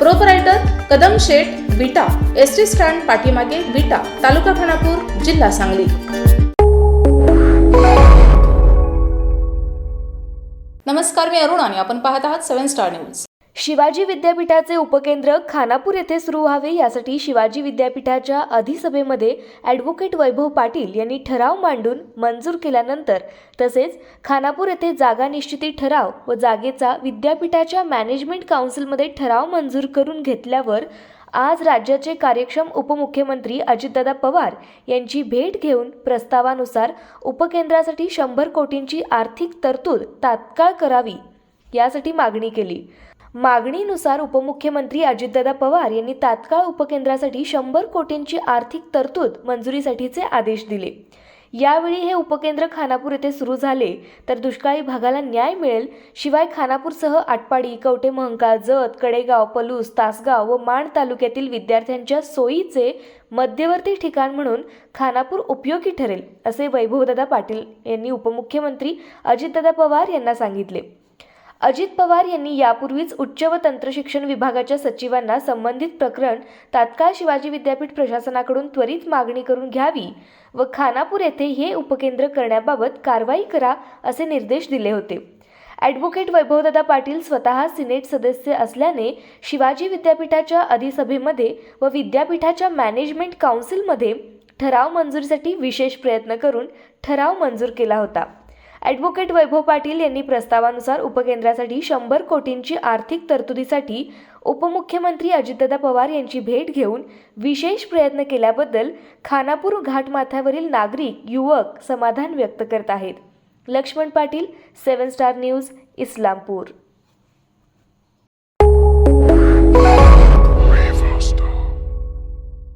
proprietor Kadam Sheth Vita S T stand पाठीमागे विटा तालुका खानापूर जिल्हा सांगली. नमस्कार मी अरुण आणि आपण पाहत आहात सेव्हन स्टार न्यूज. शिवाजी विद्यापीठाचे उपकेंद्र खानापूर येथे सुरू व्हावे यासाठी शिवाजी विद्यापीठाच्या अधिसभेमध्ये ॲडव्होकेट वैभव पाटील यांनी ठराव मांडून मंजूर केल्यानंतर तसेच खानापूर येथे जागा निश्चिती ठराव व जागेचा विद्यापीठाच्या मॅनेजमेंट काउन्सिलमध्ये ठराव मंजूर करून घेतल्यावर आज राज्याचे कार्यक्षम उपमुख्यमंत्री अजितदादा पवार यांची भेट घेऊन प्रस्तावानुसार उपकेंद्रासाठी शंभर कोटींची आर्थिक तरतूद तात्काळ करावी यासाठी मागणी केली. मागणीनुसार उपमुख्यमंत्री अजितदादा पवार यांनी तात्काळ उपकेंद्रासाठी शंभर कोटींची आर्थिक तरतूद मंजुरीसाठीचे आदेश दिले. यावेळी हे उपकेंद्र खानापूर येथे सुरू झाले तर दुष्काळी भागाला न्याय मिळेल. शिवाय खानापूरसह आटपाडी कवठे महंकाळ जत कडेगाव पलूस तासगाव व माण तालुक्यातील विद्यार्थ्यांच्या सोयीचे मध्यवर्ती ठिकाण म्हणून खानापूर उपयोगी ठरेल असे वैभवदादा पाटील यांनी उपमुख्यमंत्री अजितदादा पवार यांना सांगितले. अजित पवार यांनी यापूर्वीच उच्च व तंत्रशिक्षण विभागाच्या सचिवांना संबंधित प्रकरण तात्काळ शिवाजी विद्यापीठ प्रशासनाकडून त्वरित मागणी करून घ्यावी व खानापूर येथे हे उपकेंद्र करण्याबाबत कारवाई करा असे निर्देश दिले होते. ॲडव्होकेट वैभवदादा पाटील स्वतः सिनेट सदस्य असल्याने शिवाजी विद्यापीठाच्या अधिसभेमध्ये व विद्यापीठाच्या मॅनेजमेंट काउन्सिलमध्ये ठराव मंजुरीसाठी विशेष प्रयत्न करून ठराव मंजूर केला होता. ॲडव्होकेट वैभव पाटील यांनी प्रस्तावानुसार उपकेंद्रासाठी शंभर कोटींची आर्थिक तरतुदीसाठी उपमुख्यमंत्री अजितदादा पवार यांची भेट घेऊन विशेष प्रयत्न केल्याबद्दल खानापूर घाटमाथ्यावरील नागरिक युवक समाधान व्यक्त करत आहेत. Laxman Patil seven star news Islampur.